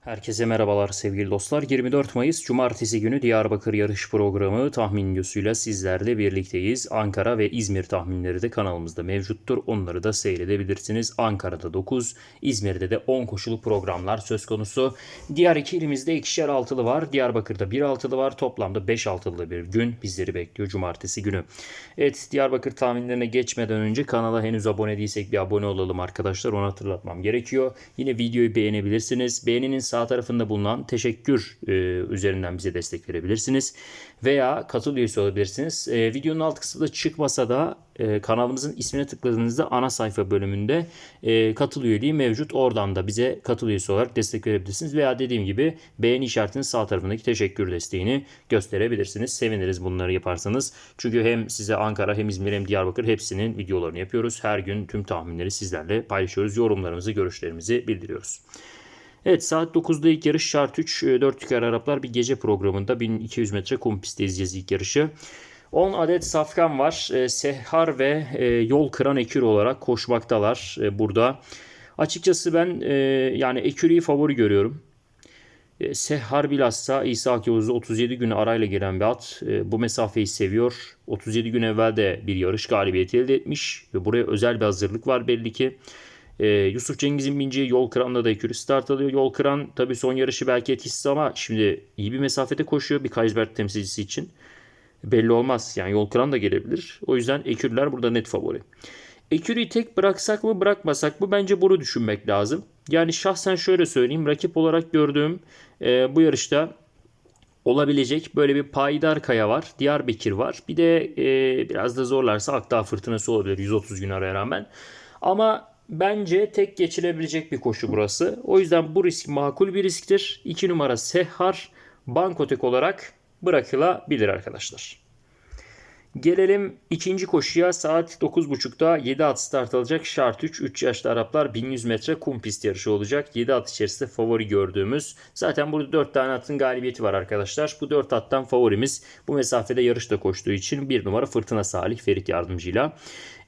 Herkese merhabalar sevgili dostlar. 24 Mayıs Cumartesi günü Diyarbakır yarış programı tahmin videosuyla sizlerle birlikteyiz. Ankara ve İzmir tahminleri de kanalımızda mevcuttur. Onları da seyredebilirsiniz. Ankara'da 9, İzmir'de de 10 koşulu programlar söz konusu. Diğer iki ilimizde ikişer altılı var. Diyarbakır'da bir altılı var. Toplamda 5 altılı bir gün bizleri bekliyor Cumartesi günü. Evet Diyarbakır tahminlerine geçmeden önce kanala henüz abone değilsek bir abone olalım arkadaşlar. Onu hatırlatmam gerekiyor. Yine videoyu beğenebilirsiniz. Beğeninin sağ tarafında bulunan teşekkür e, üzerinden bize destek verebilirsiniz. Veya katıl üyesi olabilirsiniz. E, videonun alt kısmında çıkmasa da e, kanalımızın ismine tıkladığınızda ana sayfa bölümünde e, katıl üyeliği mevcut. Oradan da bize katıl üyesi olarak destek verebilirsiniz. Veya dediğim gibi beğeni işaretinin sağ tarafındaki teşekkür desteğini gösterebilirsiniz. Seviniriz bunları yaparsanız. Çünkü hem size Ankara hem İzmir hem Diyarbakır hepsinin videolarını yapıyoruz. Her gün tüm tahminleri sizlerle paylaşıyoruz. Yorumlarımızı, görüşlerimizi bildiriyoruz. Evet saat 9'da ilk yarış şart 3 4 yukarı Araplar bir gece programında 1200 metre kum pistte izleyeceğiz ilk yarışı. 10 adet safkan var. E, Sehar ve e, yol kıran ekür olarak koşmaktalar e, burada. Açıkçası ben e, yani ekürüyü favori görüyorum. E, Sehar bilhassa İsa Akyavuz'da 37 gün arayla gelen bir at. E, bu mesafeyi seviyor. 37 gün evvel de bir yarış galibiyeti elde etmiş. Ve buraya özel bir hazırlık var belli ki. Ee, Yusuf Cengiz'in bineceği yol kıranla da ekürü start alıyor. Yol kıran tabii son yarışı belki etkisiz ama şimdi iyi bir mesafede koşuyor bir Kaysberg temsilcisi için. Belli olmaz. Yani yol kıran da gelebilir. O yüzden ekürler burada net favori. Ekürü'yü tek bıraksak mı bırakmasak mı bence bunu düşünmek lazım. Yani şahsen şöyle söyleyeyim. Rakip olarak gördüğüm e, bu yarışta olabilecek böyle bir Payidar Kaya var. Diyarbakır var. Bir de e, biraz da zorlarsa Akdağ Fırtınası olabilir 130 gün araya rağmen. Ama Bence tek geçilebilecek bir koşu burası. O yüzden bu risk makul bir risktir. 2 numara Sehar Bankotek olarak bırakılabilir arkadaşlar. Gelelim ikinci koşuya saat 9.30'da 7 at start alacak. Şart 3 3 yaşlı Araplar 1100 metre kum pist yarışı olacak. 7 at içerisinde favori gördüğümüz. Zaten burada 4 tane atın galibiyeti var arkadaşlar. Bu 4 attan favorimiz bu mesafede yarışta koştuğu için 1 numara Fırtına Salih Ferit yardımcıyla.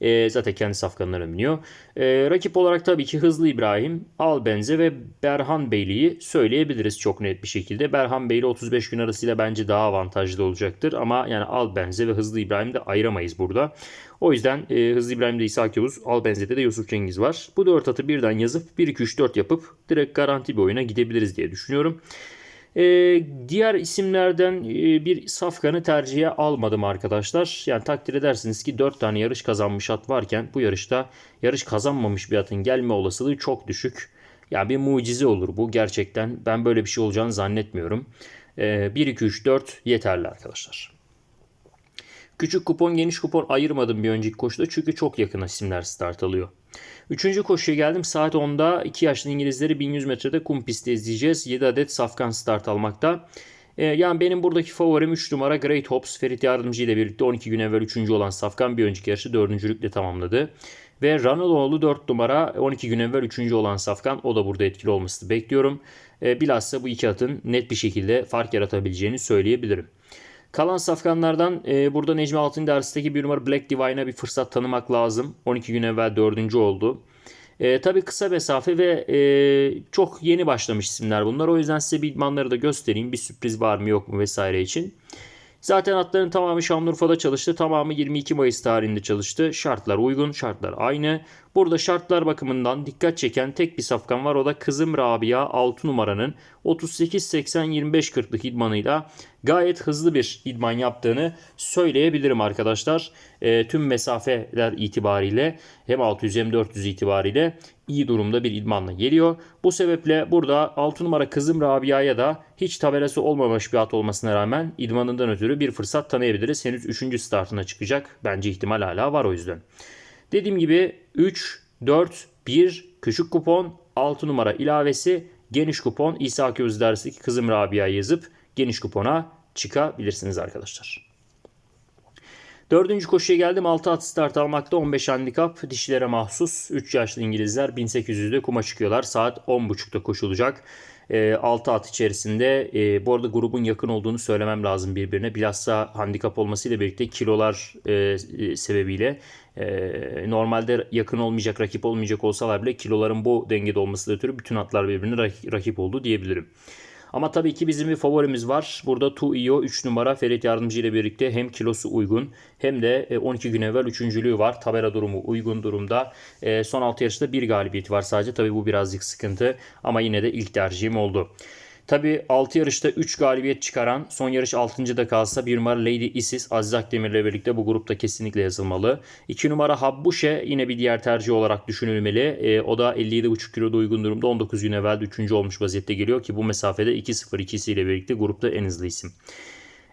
E, zaten kendi safkanlarına biniyor. E, rakip olarak tabii ki Hızlı İbrahim, Albenze ve Berhan Beyli'yi söyleyebiliriz çok net bir şekilde. Berhan Beyli 35 gün arasıyla bence daha avantajlı olacaktır. Ama yani Albenze ve Hızlı İbrahim'i de ayıramayız burada. O yüzden e, Hızlı İbrahim'de İsa Yavuz, Albenze'de de Yusuf Cengiz var. Bu dört atı birden yazıp 1-2-3-4 yapıp direkt garanti bir oyuna gidebiliriz diye düşünüyorum. Ee, diğer isimlerden e, bir safkanı tercihe almadım arkadaşlar. Yani takdir edersiniz ki 4 tane yarış kazanmış at varken bu yarışta yarış kazanmamış bir atın gelme olasılığı çok düşük. Yani bir mucize olur bu gerçekten. Ben böyle bir şey olacağını zannetmiyorum. Ee, 1, 2, 3, 4 yeterli arkadaşlar. Küçük kupon geniş kupon ayırmadım bir önceki koşuda çünkü çok yakın isimler start alıyor. Üçüncü koşuya geldim. Saat 10'da 2 yaşlı İngilizleri 1100 metrede kum pistte izleyeceğiz. 7 adet safkan start almakta. Ee, yani benim buradaki favorim 3 numara Great Hops. Ferit Yardımcı ile birlikte 12 gün evvel 3. olan Safkan bir önceki yarışı 4. tamamladı. Ve Ranaloğlu 4 numara 12 gün evvel 3. olan Safkan o da burada etkili olmasını bekliyorum. Ee, bilhassa bu iki atın net bir şekilde fark yaratabileceğini söyleyebilirim. Kalan safkanlardan e, burada Necmi Altın dersindeki bir numara Black Divine'a bir fırsat tanımak lazım. 12 gün evvel dördüncü oldu. E, tabii kısa mesafe ve e, çok yeni başlamış isimler bunlar. O yüzden size bir idmanları da göstereyim. Bir sürpriz var mı yok mu vesaire için. Zaten atların tamamı Şanlıurfa'da çalıştı. Tamamı 22 Mayıs tarihinde çalıştı. Şartlar uygun, şartlar aynı. Burada şartlar bakımından dikkat çeken tek bir safkan var. O da Kızım Rabia 6 numaranın 38-80-25-40'lık idmanıyla gayet hızlı bir idman yaptığını söyleyebilirim arkadaşlar. E, tüm mesafeler itibariyle hem 600 hem 400 itibariyle iyi durumda bir idmanla geliyor. Bu sebeple burada 6 numara Kızım Rabia'ya da hiç tabelası olmamış bir at olmasına rağmen idmanından ötürü bir fırsat tanıyabiliriz. Henüz 3. startına çıkacak. Bence ihtimal hala var o yüzden. Dediğim gibi 3, 4, 1 küçük kupon 6 numara ilavesi geniş kupon İsa Köz dersindeki kızım Rabia yazıp geniş kupona çıkabilirsiniz arkadaşlar. Dördüncü koşuya geldim. 6 at start almakta 15 handikap dişilere mahsus. 3 yaşlı İngilizler 1800'de kuma çıkıyorlar. Saat 10.30'da koşulacak. E, ee, 6 at içerisinde e, bu arada grubun yakın olduğunu söylemem lazım birbirine. Bilhassa handikap olmasıyla birlikte kilolar e, e, sebebiyle e, normalde yakın olmayacak, rakip olmayacak olsalar bile kiloların bu dengede olması ötürü bütün atlar birbirine rakip oldu diyebilirim. Ama tabii ki bizim bir favorimiz var. Burada Tuio 3 numara Ferit Yardımcı ile birlikte hem kilosu uygun hem de 12 gün evvel üçüncülüğü var. Tabela durumu uygun durumda. E, son 6 yarışta bir galibiyeti var sadece. Tabii bu birazcık sıkıntı ama yine de ilk tercihim oldu. Tabi 6 yarışta 3 galibiyet çıkaran son yarış 6. da kalsa 1 numara Lady Isis Aziz Akdemir ile birlikte bu grupta kesinlikle yazılmalı. 2 numara Habbuşe yine bir diğer tercih olarak düşünülmeli. E, o da 57,5 kiloda uygun durumda 19 gün evvel 3. olmuş vaziyette geliyor ki bu mesafede 2-0-2'si ile birlikte grupta en hızlı isim.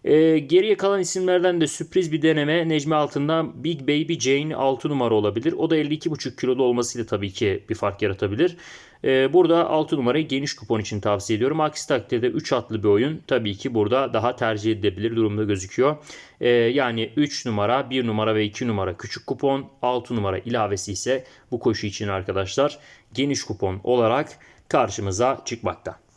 E, geriye kalan isimlerden de sürpriz bir deneme Necmi Altın'dan Big Baby Jane 6 numara olabilir. O da 52,5 kiloda olmasıyla tabii ki bir fark yaratabilir. E, burada 6 numarayı geniş kupon için tavsiye ediyorum. Aksi takdirde 3 atlı bir oyun tabii ki burada daha tercih edilebilir durumda gözüküyor. E, yani 3 numara, 1 numara ve 2 numara küçük kupon, 6 numara ilavesi ise bu koşu için arkadaşlar geniş kupon olarak karşımıza çıkmakta.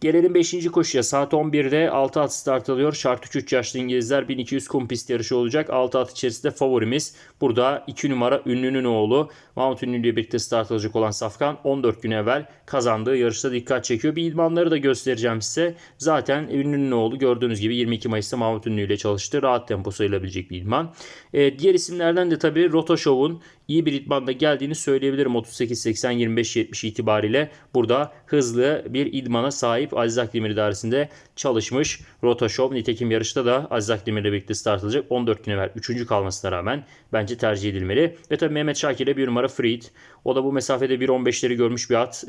Gelelim 5. koşuya. Saat 11'de 6 at start alıyor. Şart 3 3 yaşlı İngilizler 1200 kum pist yarışı olacak. 6 at içerisinde favorimiz. Burada 2 numara Ünlü'nün oğlu. Mahmut Ünlü ile birlikte start alacak olan Safkan 14 gün evvel kazandığı yarışta dikkat çekiyor. Bir idmanları da göstereceğim size. Zaten Ünlü'nün oğlu gördüğünüz gibi 22 Mayıs'ta Mahmut Ünlü ile çalıştı. Rahat tempo sayılabilecek bir idman. E, diğer isimlerden de tabii Roto Show'un iyi bir idmanda geldiğini söyleyebilirim 38-80-25-70 itibariyle. Burada hızlı bir idmana sahip Aziz Akdemir idaresinde çalışmış. Rota Show nitekim yarışta da Aziz Akdemir ile birlikte start alacak. 14 gün evvel 3. kalmasına rağmen bence tercih edilmeli. Ve tabii Mehmet Şakir ile bir numara Freed. O da bu mesafede 1.15'leri görmüş bir at.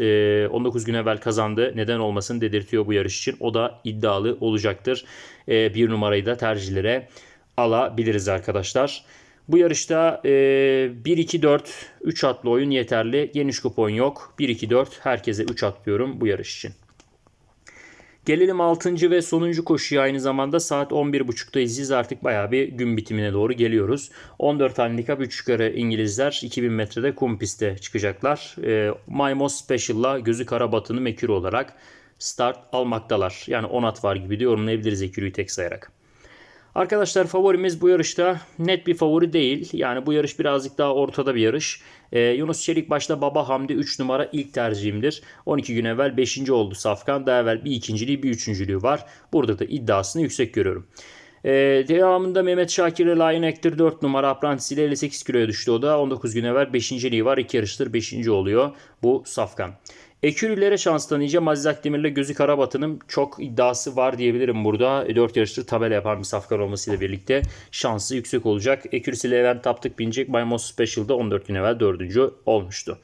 19 gün evvel kazandı. Neden olmasın dedirtiyor bu yarış için. O da iddialı olacaktır. Bir numarayı da tercihlere alabiliriz arkadaşlar. Bu yarışta e, 1-2-4 3 atlı oyun yeterli. Geniş kupon yok. 1-2-4 herkese 3 atlıyorum bu yarış için. Gelelim 6. ve sonuncu koşuya aynı zamanda saat 11.30'dayız. Artık bayağı bir gün bitimine doğru geliyoruz. 14 handikap 3 yukarı İngilizler 2000 metrede kum pistte çıkacaklar. E, Maymos Special'la gözü kara batını mekür olarak start almaktalar. Yani 10 at var gibi de yorumlayabiliriz ekürüyü tek sayarak. Arkadaşlar favorimiz bu yarışta net bir favori değil. Yani bu yarış birazcık daha ortada bir yarış. Ee, Yunus Çelik başta Baba Hamdi 3 numara ilk tercihimdir. 12 gün evvel 5. oldu Safkan. Daha evvel bir ikinciliği bir üçüncülüğü var. Burada da iddiasını yüksek görüyorum. Ee, devamında Mehmet Şakir ile Lion Actor 4 numara Apprentice ile 58 kiloya düştü o da. 19 gün evvel 5. var. 2 yarıştır 5. oluyor bu Safkan. Ekürülere şans tanıyacağım. Aziz Akdemir'le Gözü Karabat'ın çok iddiası var diyebilirim burada. 4 yarıştır tabela yapan bir safkan olmasıyla birlikte şansı yüksek olacak. Ekürüsü evvel taptık binecek. By Most Special'da 14 gün evvel 4. olmuştu.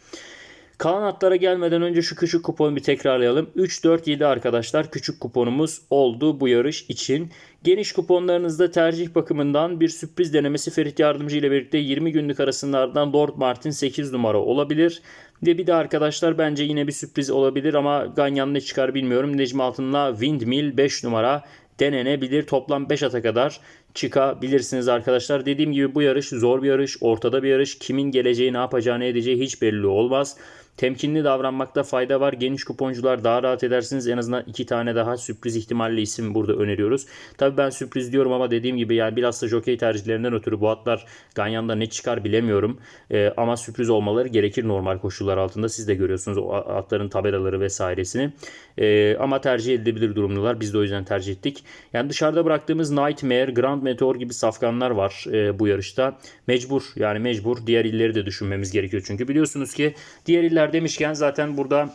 Kalan atlara gelmeden önce şu küçük kuponu bir tekrarlayalım. 3, 4, 7 arkadaşlar küçük kuponumuz oldu bu yarış için. Geniş kuponlarınızda tercih bakımından bir sürpriz denemesi Ferit Yardımcı ile birlikte 20 günlük arasınlardan Lord Martin 8 numara olabilir. Ve bir de arkadaşlar bence yine bir sürpriz olabilir ama Ganyan ne çıkar bilmiyorum. Necmi Altın'la Windmill 5 numara denenebilir. Toplam 5 ata kadar çıkabilirsiniz arkadaşlar. Dediğim gibi bu yarış zor bir yarış, ortada bir yarış. Kimin geleceği ne yapacağı ne edeceği hiç belli olmaz. Temkinli davranmakta fayda var. Geniş kuponcular daha rahat edersiniz. En azından iki tane daha sürpriz ihtimalli isim burada öneriyoruz. Tabi ben sürpriz diyorum ama dediğim gibi yani bilhassa jockey tercihlerinden ötürü bu atlar Ganyan'da ne çıkar bilemiyorum. Ee, ama sürpriz olmaları gerekir normal koşullar altında. Siz de görüyorsunuz o atların tabelaları vesairesini. Ee, ama tercih edilebilir durumdalar. Biz de o yüzden tercih ettik. Yani dışarıda bıraktığımız Nightmare, Grand Meteor gibi safkanlar var e, bu yarışta. Mecbur yani mecbur diğer illeri de düşünmemiz gerekiyor. Çünkü biliyorsunuz ki diğer iller iller demişken zaten burada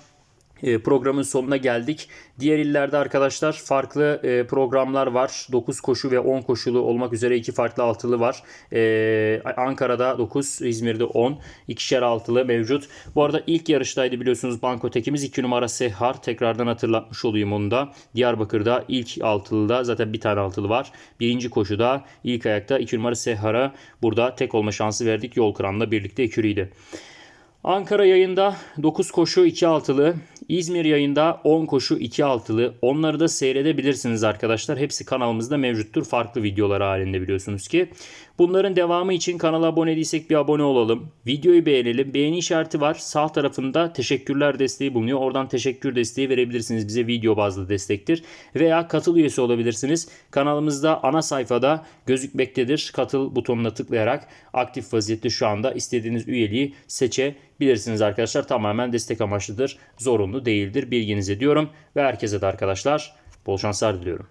e, programın sonuna geldik. Diğer illerde arkadaşlar farklı e, programlar var. 9 koşu ve 10 koşulu olmak üzere iki farklı altılı var. E, Ankara'da 9, İzmir'de 10. ikişer altılı mevcut. Bu arada ilk yarıştaydı biliyorsunuz Banko Tekimiz 2 numara Sehar. Tekrardan hatırlatmış olayım onu da. Diyarbakır'da ilk altılıda zaten bir tane altılı var. Birinci koşuda ilk ayakta 2 numara Sehar'a burada tek olma şansı verdik. Yol Kıran'la birlikte ekürüydü. Ankara yayında 9 koşu 2 altılı, İzmir yayında 10 koşu 2 altılı. Onları da seyredebilirsiniz arkadaşlar. Hepsi kanalımızda mevcuttur. Farklı videolar halinde biliyorsunuz ki. Bunların devamı için kanala abone değilsek bir abone olalım. Videoyu beğenelim. Beğeni işareti var. Sağ tarafında teşekkürler desteği bulunuyor. Oradan teşekkür desteği verebilirsiniz. Bize video bazlı destektir. Veya katıl üyesi olabilirsiniz. Kanalımızda ana sayfada gözükmektedir. Katıl butonuna tıklayarak aktif vaziyette şu anda istediğiniz üyeliği seçebilirsiniz arkadaşlar. Tamamen destek amaçlıdır. Zorunlu değildir. Bilginize diyorum. Ve herkese de arkadaşlar bol şanslar diliyorum.